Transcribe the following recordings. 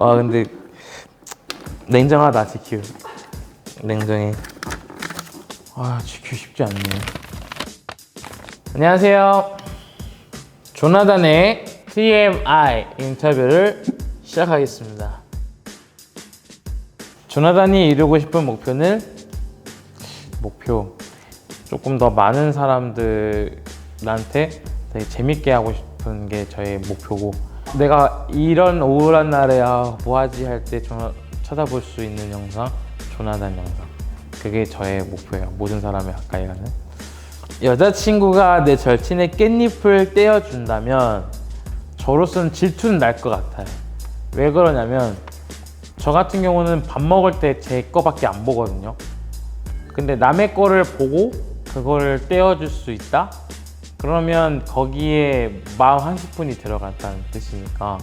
와 근데 냉정하다 GQ. 냉정해. 아 GQ 쉽지 않네. 안녕하세요. 조나단의 TMI 인터뷰를 시작하겠습니다. 조나단이 이루고 싶은 목표는 목표 조금 더 많은 사람들한테 되게 재밌게 하고 싶은 게 저의 목표고 내가 이런 우울한 날에 아, 뭐하지 할 때 쳐다볼 수 있는 영상? 조나단 영상. 그게 저의 목표예요. 모든 사람이 가까이 가는. 여자친구가 내 절친의 깻잎을 떼어준다면 저로서는 질투는 날 것 같아요. 왜 그러냐면 저 같은 경우는 밥 먹을 때 제 거밖에 안 보거든요. 근데 남의 거를 보고 그거를 떼어줄 수 있다? 그러면 거기에 마음 한 스푼이 들어간다는 뜻이니까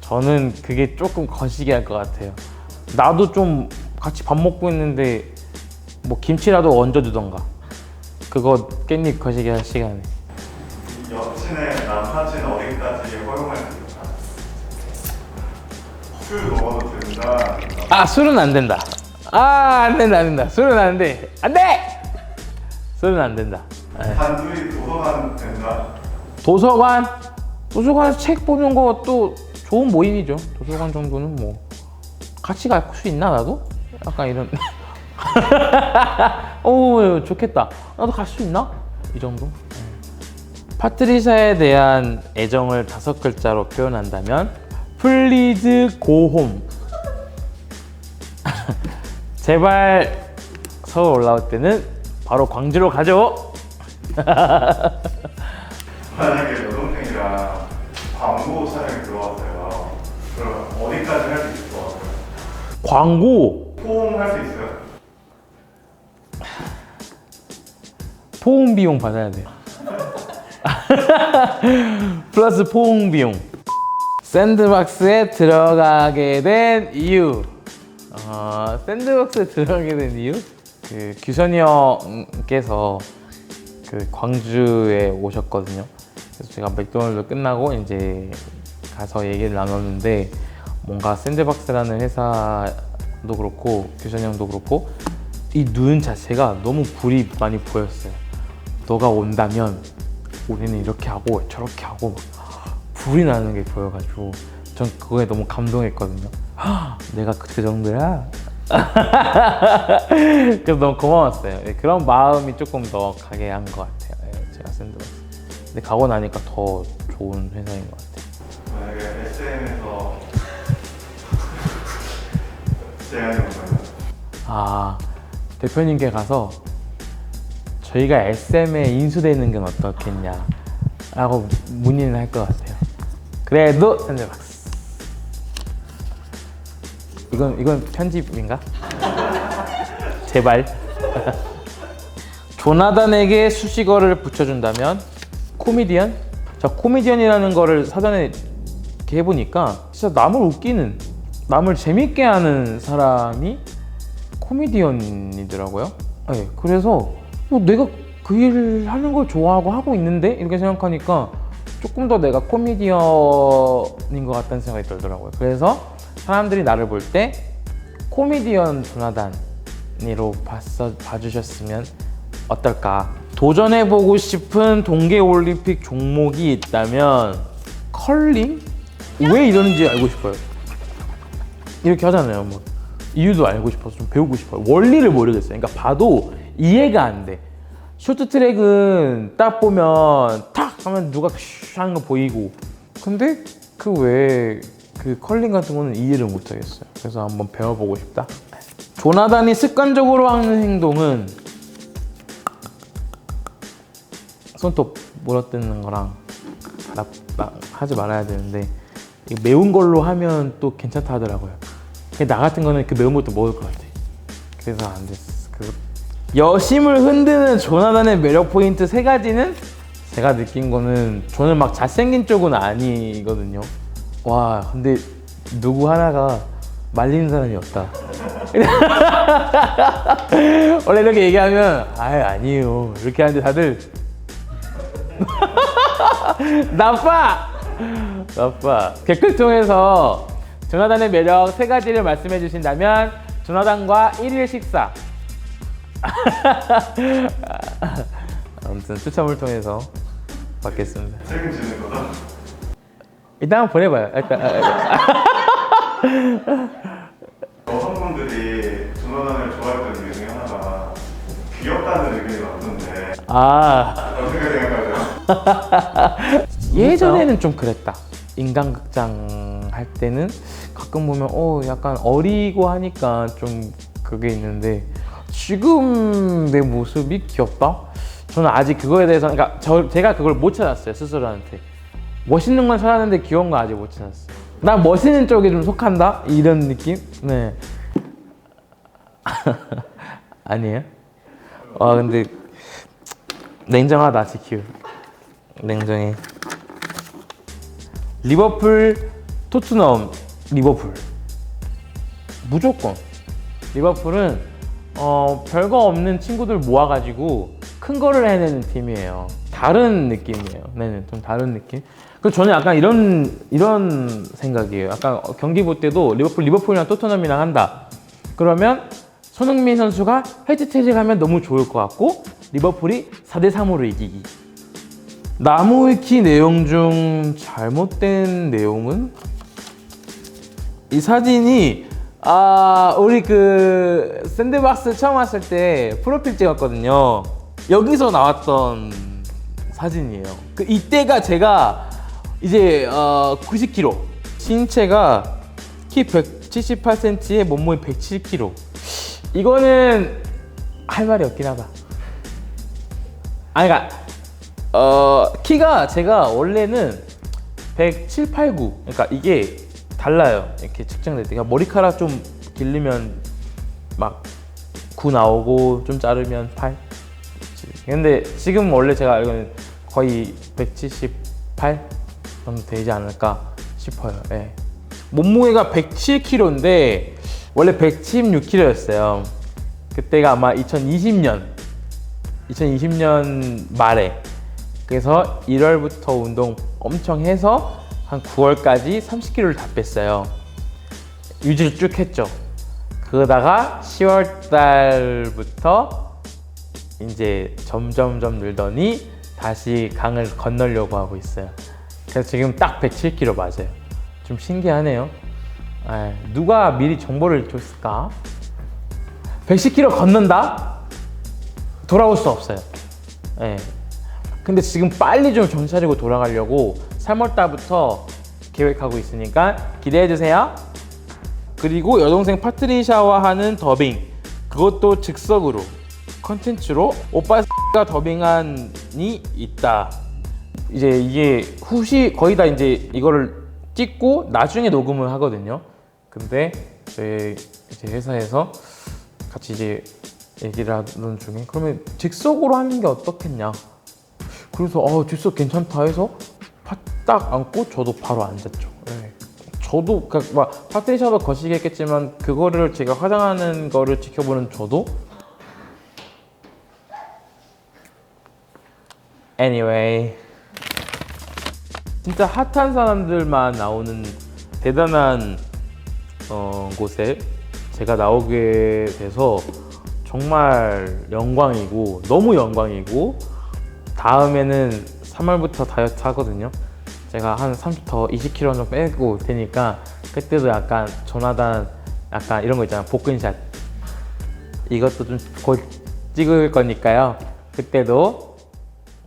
저는 그게 조금 거시기 할 것 같아요. 나도 좀 같이 밥 먹고 있는데 뭐 김치라도 얹어주던가 그거 깻잎 거시기 할 시간에 여친의 남사친 어디까지 허용할 수 있다? 술 먹어도 된다. 아 술은 안 된다. 아 안 된다 안 된다. 술은 안 돼. 안 돼. 술은 안 된다. 네. 단둘이 도서관 된다. 도서관 도서관에서 책 보는 것도 좋은 모임이죠. 도서관 정도는 뭐 같이 갈 수 있나 나도? 약간 이런. 오 좋겠다. 나도 갈 수 있나? 이 정도. 네. 파트리샤에 대한 애정을 다섯 글자로 표현한다면 플리즈 고홈. 제발 서울 올라올 때는 바로 광주로 가죠. 만약에 여동생이랑 광고 촬영이 들어왔어요. 그럼 어디까지 할 수 있을 것 같아요? 광고 포옹 할 수 있어요? 포옹 비용 받아야 돼요. 플러스 포옹 비용. 샌드박스에 들어가게 된 이유. 어, 샌드박스에 들어가게 된 이유? 그 규선이 형께서 그 광주에 오셨거든요. 그래서 제가 맥도날드 끝나고 이제 가서 얘기를 나눴는데 뭔가 샌드박스라는 회사도 그렇고 규선이 형도 그렇고 이 눈 자체가 너무 불이 많이 보였어요. 너가 온다면 우리는 이렇게 하고 저렇게 하고 막 불이 나는 게 보여가지고 전 그거에 너무 감동했거든요. 헉, 내가 그 정도야? 그래서 너무 고마웠어요. 예, 그런 마음이 조금 더 가게 한 것 같아요. 예, 제가 샌드박스. 근데 가고 나니까 더 좋은 회사인 것 같아요. 만약에 SM에서 제안이 온다면 아 대표님께 가서 저희가 SM에 인수되는 건 어떻겠냐라고 문의를 할 것 같아요. 그래도 샌드박스. 이건 이건 편집인가? 제발. 조나단에게 수식어를 붙여준다면 코미디언? 자 코미디언이라는 거를 사전에 해보니까 진짜 남을 웃기는 남을 재밌게 하는 사람이 코미디언이더라고요. 네, 그래서 뭐 내가 그 일을 하는 걸 좋아하고 하고 있는데 이렇게 생각하니까 조금 더 내가 코미디언인 것 같다는 생각이 들더라고요. 그래서 사람들이 나를 볼 때 코미디언 조나단으로 봤어, 봐주셨으면 어떨까? 도전해보고 싶은 동계올림픽 종목이 있다면 컬링? 왜 이러는지 알고 싶어요. 이렇게 하잖아요. 뭐 이유도 알고 싶어서 좀 배우고 싶어요. 원리를 모르겠어요. 그러니까 봐도 이해가 안 돼. 쇼트트랙은 딱 보면 탁 하면 누가 슈 하는 거 보이고 근데 그 외에 그 컬링 같은 거는 이해를 못 하겠어요. 그래서 한번 배워보고 싶다. 조나단이 습관적으로 하는 행동은 손톱 물어뜯는 거랑 나, 나 하지 말아야 되는데 매운 걸로 하면 또 괜찮다 하더라고요. 나 같은 거는 그 매운 것도 먹을 것 같아. 그래서 안 됐어. 그 여심을 흔드는 조나단의 매력 포인트 세 가지는 제가 느낀 거는 저는 막 잘생긴 쪽은 아니거든요. 와 근데 누구 하나가 말리는 사람이 없다. 원래 이렇게 얘기하면 아 아니에요 이렇게 하는데 다들 나빠 나빠 댓글 통해서 조나단의 매력 세 가지를 말씀해 주신다면 조나단과 1일 식사. 아무튼 추첨을 통해서 받겠습니다. 책임지는 거죠? 일단 한번 보내봐요. 일단, 여성분들이 조나단을 좋아했던 이유 중에 하나가 귀엽다는 의견이 많던데 아 어떻게 생각하세요? 예전에는 좀 그랬다. 인간극장 할 때는 가끔 보면 어 약간 어리고 하니까 좀 그게 있는데 지금 내 모습이 귀엽다? 저는 아직 그거에 대해서 그러니까 저 제가 그걸 못 찾았어요 스스로한테 멋있는 건 찾았는데 귀여운 건 아직 못 찾았어요. 난 멋있는 쪽에 좀 속한다 이런 느낌? 네. 아니에요? 아 근데 냉정하다 지큐. 냉정해. 리버풀, 토트넘, 리버풀. 무조건. 리버풀은 어, 별거 없는 친구들 모아가지고 큰 거를 해내는 팀이에요. 다른 느낌이에요. 네네, 좀 다른 느낌. 그 저는 약간 이런 이런 생각이에요. 약간 경기 볼 때도 리버풀 리버풀이랑 토트넘이랑 한다. 그러면 손흥민 선수가 헤드트릭하면 너무 좋을 것 같고 리버풀이 4대 3으로 이기기. 나무위키 내용 중 잘못된 내용은 이 사진이 아 우리 그 샌드박스 처음 왔을 때 프로필 찍었거든요. 여기서 나왔던 사진이에요. 그 이때가 제가 이제 어 90kg 신체가 키 178cm에 몸무게 107kg 이거는 할 말이 없긴 하다. 아니 그러니까 어 키가 제가 원래는 107, 8, 9 그러니까 이게 달라요. 이렇게 측정될 때. 그러니까 머리카락 좀 길르면 막 9 나오고 좀 자르면 8 근데 지금 원래 제가 알기로는 거의 178 정도 되지 않을까 싶어요 예. 몸무게가 107kg인데 원래 116kg였어요 그때가 아마 2020년 2020년 말에 그래서 1월부터 운동 엄청 해서 한 9월까지 30kg를 다 뺐어요. 유지를 쭉 했죠. 그러다가 10월 달부터 이제 점점점 늘더니 다시 강을 건너려고 하고 있어요. 그래서 지금 딱 107kg 맞아요. 좀 신기하네요. 에, 누가 미리 정보를 줬을까? 110kg 걷는다? 돌아올 수 없어요. 예. 근데 지금 빨리 좀 정신 차리고 돌아가려고 3월 달부터 계획하고 있으니까 기대해 주세요. 그리고 여동생 파트리샤와 하는 더빙 그것도 즉석으로 컨텐츠로 오빠가 더빙한이 있다. 이제 이게 후시 거의 다 이제 이거를 찍고 나중에 녹음을 하거든요. 근데 저희 이제 회사에서 같이 이제 얘기를 하던 중에 그러면 즉석으로 하는 게 어떻겠냐. 그래서 어 즉석 괜찮다 해서 파- 딱 안고 저도 바로 앉았죠. 예. 저도 그, 막 파트리샤도 거시기했겠지만 그거를 제가 화장하는 거를 지켜보는 저도 anyway 진짜 핫한 사람들만 나오는 대단한 어, 곳에 제가 나오게 돼서 정말 영광이고 너무 영광이고 다음에는 3월부터 다이어트 하거든요. 제가 한 30, 더 20kg 정도 빼고 올 테니까 그때도 약간 조나단 약간 이런 거 있잖아요. 복근샷 이것도 좀 곧 찍을 거니까요. 그때도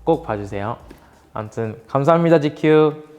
꼭 봐주세요. 아무튼 감사합니다, GQ.